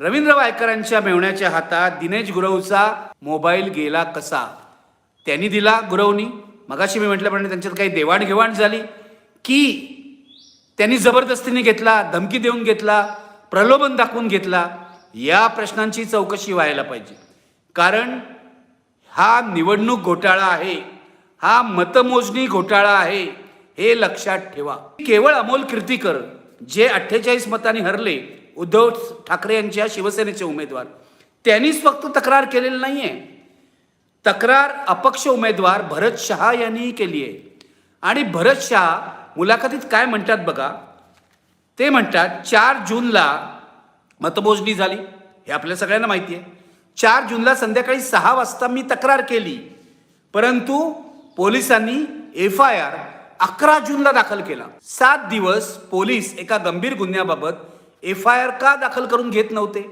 रवींद्र वायकरांच्या मेवण्याच्या हातात दिनेश गुरवचा मोबाईल गेला कसा? त्यांनी दिला गुरवनी मगाशी मी म्हटल्याप्रमाणे त्यांच्यात काही देवाणघेवाण झाली की त्यांनी जबरदस्तीने घेतला धमकी देऊन घेतला प्रलोभन दाखवून घेतला. या प्रश्नांची चौकशी व्हायला पाहिजे. कारण हा निवडणूक घोटाळा आहे. हा मतमोजणी घोटाळा आहे. हे लक्षात ठेवा. केवळ अमोल कीर्तीकर जे अठ्ठेचाळीस मतांनी हरले उद्धव ठाकरे यांच्या शिवसेनेचे उमेदवार. त्यांनीच फक्त तक्रार केलेली नाही आहे तक्रार अपक्ष उमेदवार भरत शहा यांनीही केली आहे. आणि भरत शहा मुलाखतीत काय म्हणतात बघा? ते म्हणतात चार जूनला मतमोजणी झाली. हे आपल्या सगळ्यांना माहिती आहे. चार जूनला संध्याकाळी सहा वाजता मी तक्रार केली. परंतु पोलिसांनी एफ आय आर अकरा जूनला दाखल केला. सात दिवस पोलीस एका गंभीर गुन्ह्याबाबत एफ आय आर का दाखल करून घेत नव्हते?